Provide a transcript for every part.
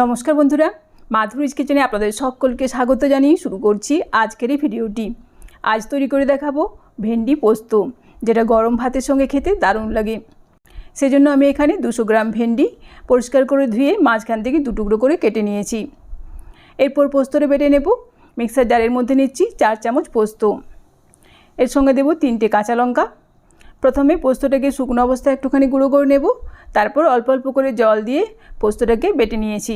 নমস্কার বন্ধুরা, মাধুরীজ কিচেনে আপনাদের সকলকে স্বাগত জানিয়ে শুরু করছি আজকের এই ভিডিওটি। আজ তৈরি করে দেখাবো ভেন্ডি পোস্ত, যেটা গরম ভাতের সঙ্গে খেতে দারুণ লাগে। সেজন্য আমি এখানে দুশো গ্রাম ভেন্ডি পরিষ্কার করে ধুয়ে মাঝখান থেকে দু টুকরো করে কেটে নিয়েছি। এরপর পোস্তরে বেটে নেব, মিক্সার জারের মধ্যে নিচ্ছি চার চামচ পোস্ত। এর সঙ্গে দেব তিনটে কাঁচা লঙ্কা প্রথমে পোস্তটাকে শুকনো অবস্থায় একটুখানি গুঁড়ো করে নেব। তারপর অল্প অল্প করে জল দিয়ে পোস্তটাকে বেটে নিয়েছি।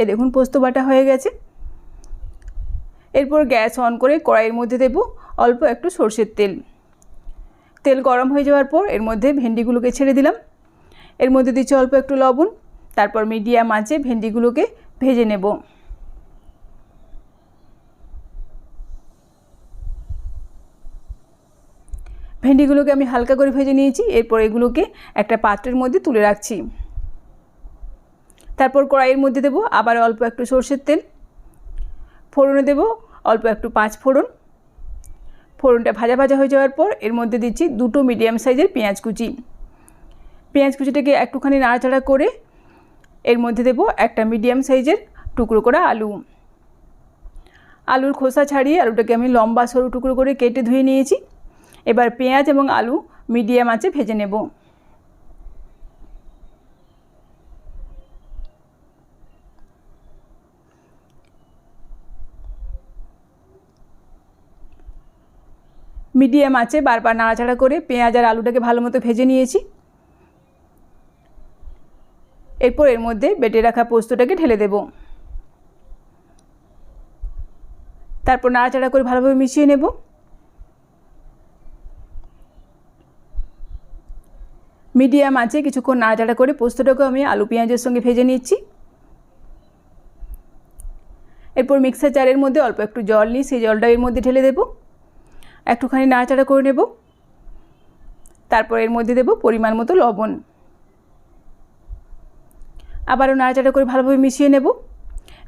এ দেখুন, পোস্ত বাটা হয়ে গেছে। এরপর গ্যাস অন করে কড়াইয়ের মধ্যে দেব অল্প একটু সর্ষের তেল। তেল গরম হয়ে যাওয়ার পর এর মধ্যে ভেন্ডিগুলোকে ছেড়ে দিলাম। এর মধ্যে দিচ্ছি অল্প একটু লবণ। তারপর মিডিয়াম আঁচে ভেন্ডিগুলোকে ভেজে নেব। ভেন্ডিগুলোকে আমি হালকা করে ভেজে নিয়েছি, এরপর এগুলোকে একটা পাত্রের মধ্যে তুলে রাখছি। তারপর কড়াইয়ের মধ্যে দেবো আবার অল্প একটু সর্ষের তেল, ফোড়নে দেবো অল্প একটু পাঁচ ফোড়ন। ফোড়নটা ভাজা ভাজা হয়ে যাওয়ার পর এর মধ্যে দিচ্ছি দুটো মিডিয়াম সাইজের পেঁয়াজ কুচি। পেঁয়াজ কুচিটাকে একটুখানি নাড়াচাড়া করে এর মধ্যে দেবো একটা মিডিয়াম সাইজের টুকরো করা আলু। আলুর খোসা ছাড়িয়ে আলুটাকে আমি লম্বা সরু টুকরো করে কেটে ধুয়ে নিয়েছি। এবার পেঁয়াজ এবং আলু মিডিয়াম আঁচে ভেজে নেব। মিডিয়াম আঁচে বারবার নাড়াচাড়া করে পেঁয়াজ আর আলুটাকে ভালো মতো ভেজে নিয়েছি। এরপর এর মধ্যে বেটে রাখা পোস্তটাকে ঢেলে দেব। তারপর নাড়াচাড়া করে ভালোভাবে মিশিয়ে নেব। মিডিয়াম আছে, কিছুক্ষণ নাড়াচাড়া করে পোস্তটাকে আমি আলু পেঁয়াজের সঙ্গে ভেজে নিচ্ছি। এরপর মিক্সার জারের মধ্যে অল্প একটু জল নিই সেই জলটা এর মধ্যে ঢেলে দেবো। একটুখানি নাড়াচাড়া করে নেব। তারপর এর মধ্যে দেব পরিমাণ মতো লবণ। আবারও নাড়াচাড়া করে ভালোভাবে মিশিয়ে নেব।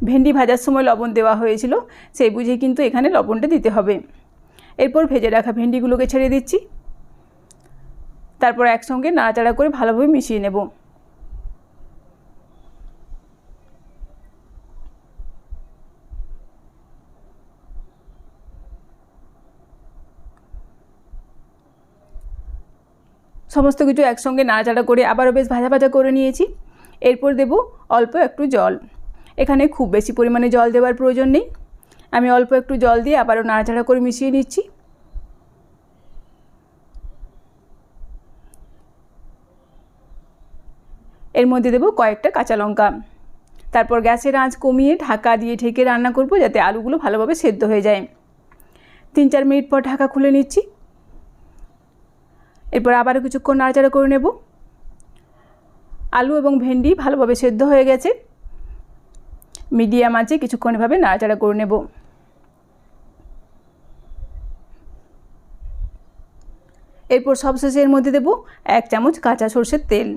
ভেন্ডি ভাজার সময় লবণ দেওয়া হয়েছিল, সেই বুঝে কিন্তু এখানে লবণটা দিতে হবে। এরপর ভেজে রাখা ভেন্ডিগুলোকে ছেড়ে দিচ্ছি। তারপর একসঙ্গে নাড়াচাড়া করে ভালোভাবে মিশিয়ে নেব। সমস্ত কিছু একসঙ্গে নাড়াচাড়া করে আবারও বেশ ভাজা ভাজা করে নিয়েছি। এরপর দেব অল্প একটু জল। এখানে খুব বেশি পরিমাণে জল দেওয়ার প্রয়োজন নেই। আমি অল্প একটু জল দিয়ে আবারও নাড়াচাড়া করে মিশিয়ে নিচ্ছি। এর মধ্যে দেবো কয়েকটা কাঁচা লঙ্কা। তারপর গ্যাসের আঁচ কমিয়ে ঢাকা দিয়ে ঢেকে রান্না করব যাতে আলুগুলো ভালোভাবে সেদ্ধ হয়ে যায়। তিন চার মিনিট পর ঢাকা খুলে নিচ্ছি। এরপর আবারও কিছুক্ষণ নাড়াচাড়া করে নেব। আলু এবং ভেন্ডি ভালোভাবে সেদ্ধ হয়ে গেছে। মিডিয়াম আছে কিছুক্ষণ এভাবে নাড়াচাড়া করে নেব। এরপর সবশেষে এর মধ্যে দেব এক চামচ কাঁচা সর্ষের তেল।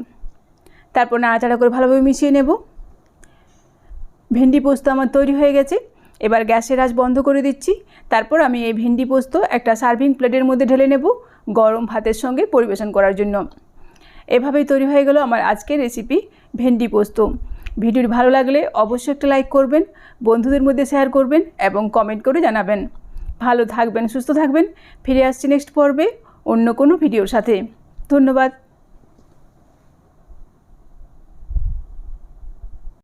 তারপর নাড়াচাড়া করে ভালোভাবে মিশিয়ে নেব। ভেন্ডি পোস্ত আমার তৈরি হয়ে গেছে। এবার গ্যাসের আঁচ বন্ধ করে দিচ্ছি। তারপর আমি এই ভেন্ডি পোস্ত একটা সার্ভিং প্লেটের মধ্যে ঢেলে নেব গরম ভাতের সঙ্গে পরিবেশন করার জন্য। এভাবেই তৈরি হয়ে গেল আমার আজকের রেসিপি ভেন্ডি পোস্ত। ভিডিওটি ভালো লাগলে অবশ্যই একটা লাইক করবেন, বন্ধুদের মধ্যে শেয়ার করবেন এবং কমেন্ট করে জানাবেন। ভালো থাকবেন, সুস্থ থাকবেন। ফিরে আসছি নেক্সট পর্বে অন্য কোনো ভিডিওর সাথে। ধন্যবাদ।